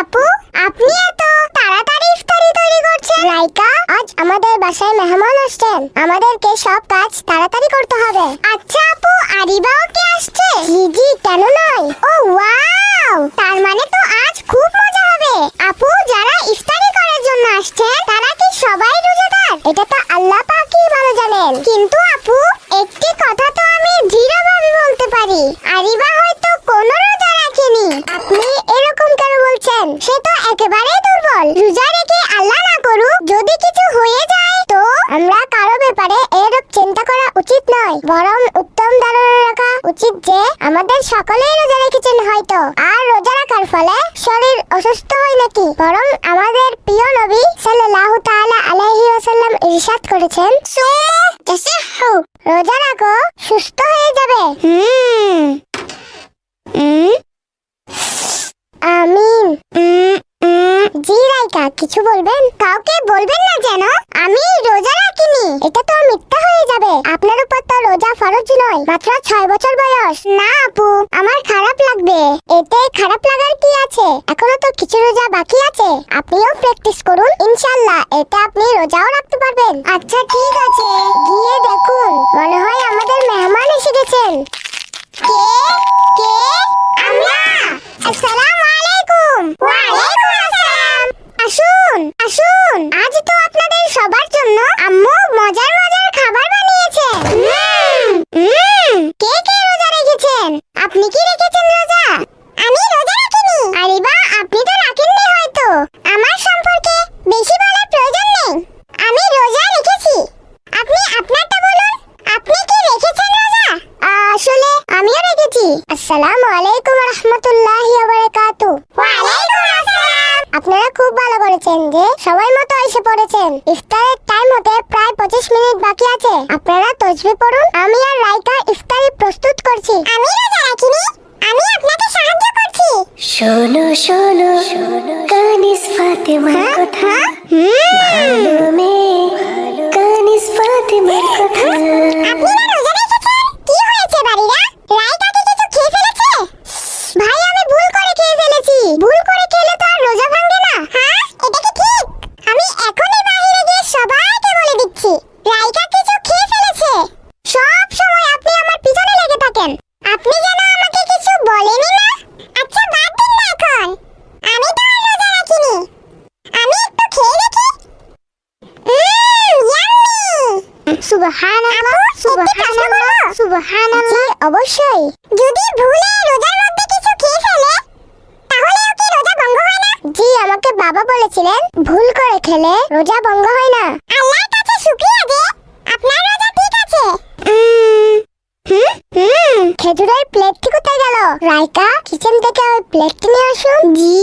আপু, আপনি এত তাড়াতাড়ি ইফতারি তৈরি করছেন? রাইকা, আজ আমাদের বাসায় মেহমান আসছেন। আমাদেরকে সব কাজ তাড়াতাড়ি করতে হবে। আচ্ছা আপু, আরিবাও কি আসছে? জি জি, কেন নয়? ও, ওয়াও! তার মানে তো আজ খুব মজা হবে। আপু, যারা ইফতারি করার জন্য আসছেন, তারা কি সবাই রোজাদার? এটা তো আল্লাহ পাকই ভালো জানেন। কিন্তু আপু, একটি কথা তো আমি দৃঢ়ভাবে বলতে পারি। আরিবা বরং উত্তম ধারণা রাখা উচিত যে আমাদের সকলেই রোজা রেখেছেন হয়তো। আর রোজা রাখার ফলে শরীর অসুস্থ হয় নাকি? বরং আমাদের প্রিয় নবী সাল্লাল্লাহু তাআলা আলাইহি ওয়াসাল্লাম ইরশাদ করেছেন সুমু রোজা রাখো সুস্থ হয়ে যাবে। হুম। আমিন। জি রাইকা কিছু বলবেন? কাউকে বলবেন না যেন আমি রোজা রাখিনি। এটা তো মিথ্যা হয়ে যাবে। আপনার উপর রোজা ফরজ নয়, মাত্র ছয় বছর বয়স। না, আপু, আমার খারাপ লাগবে। এতে খারাপ লাগার কি আছে? এখনও তো কিছু রোজা বাকি আছে। আপনিও প্র্যাকটিস করুন, ইনশাআল্লাহ। এতে আপনি রোজাও রাখতে পারবেন। আচ্ছা ঠিক আছে। গিয়ে দেখুন। মনে হয় আমাদের মেহমান এসে গেছেন। আসুন আসুন। আজ তো কি রেখেছেন রোজা আমি রোজা রাখিনি আরে বা আপনি তো রাখেননি হয়তো আমার সম্পর্কে বেশি বলার প্রয়োজন নেই আমি রোজা রেখেছি আপনি আপনারটা বলুন আপনি কি রেখেছেন রোজা আসলে আমিও রেখেছি আসসালামু আলাইকুম রহমতুল্লাহি ওয়া বারাকাতু ওয়া আলাইকুম আসসালাম আপনারা খুব ভালো করেছেন যে সবাই মতো এসে পড়েছেন। ইফতারের টাইম হতে প্রায় পঁচিশ মিনিট বাকি আছে। আপনারা তসবি পড়ুন। আমি আর রাইকা ইফতারি প্রস্তুত করছি। আমি রোজা রাখিনি। আমি আপনাকে সাহায্য করছি। শোনো শোনো। কানিস ফাতেমার কথা। ভালো সুবহানাল্লাহ সুবহানাল্লাহ সুবহানাল্লাহ। অবশ্যই। যদি ভুলে রোজার মধ্যে কিছু খেয়ে ফেলে তাহলে কি রোজা ভঙ্গ হয় না। জি আমাকে বাবা বলেছিলেন ভুল করে খেলে রোজা ভঙ্গ হয় না। আল্লাহর কাছে শুকরিয়া যে আপনার রোজা ঠিক আছে। খেজুরের প্লেটটি কোথায় গেল। রাইকা কিচেন থেকে ওই প্লেটটি নিয়ে আসুন। জি।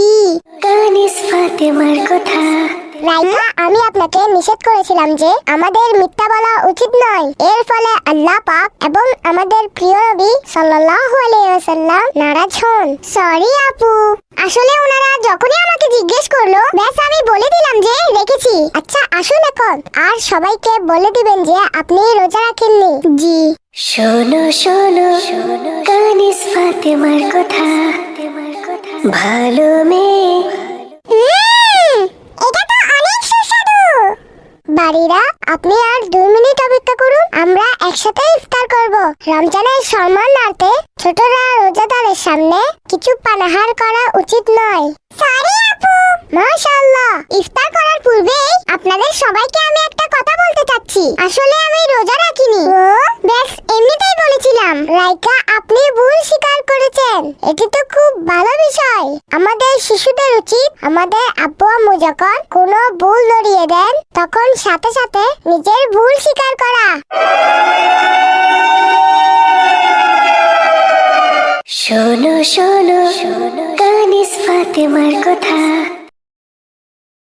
আপনাকে নিষেধ করেছিলাম যে আমাদের মিথ্যা বলা উচিত নয়। এর ফলে আল্লাহ পাক এবং আমাদের প্রিয় নবী সাল্লাল্লাহু আলাইহি ওয়াসাল্লাম নারাজ হন। সরি আপু। আসলে ওনারা যখনই আমাকে জিজ্ঞেস করল, ব্যাস আমি বলে দিলাম যে রেখেছি। আচ্ছা আসুন এখন। আর সবাইকে বলে দিবেন যে আপনি রোজা রাখেননি। জি। শোনো শোনো কানিস ফাতেমার কথা। ভালো মেয়ে উম, এটা তো অনেক সুস্বাদু বাড়িরা, আপনি আর দুই মিনিট অপেক্ষা করুন, আমরা একসাথে ইফতার করব। রমজানের সম্মান নাতে ছোটরা রোজাদারের সামনে কিছু পানাহার করা উচিত নয়। সরি আপু। মাশাআল্লাহ। ইফতার করার পূর্বেই আপনাদের সবাইকে আমি একটা কথা বলতে চাচ্ছি। আসলে আমি রোজা রাখিনি। ও? ব্যাস এমনিতেই বলেছিলাম। রাইকা, আপনি ভুল স্বীকার করেছেন। এটি তো খুব ভালো বিষয়। আমাদের শিশুদের উচিত আমাদের আব্বু আম্মু যখন কোনো ভুল ধরিয়ে দেন, তখন সাথে সাথে নিজের ভুল স্বীকার করা। শোনো শোনো, কানিস ফাতেমার কথা।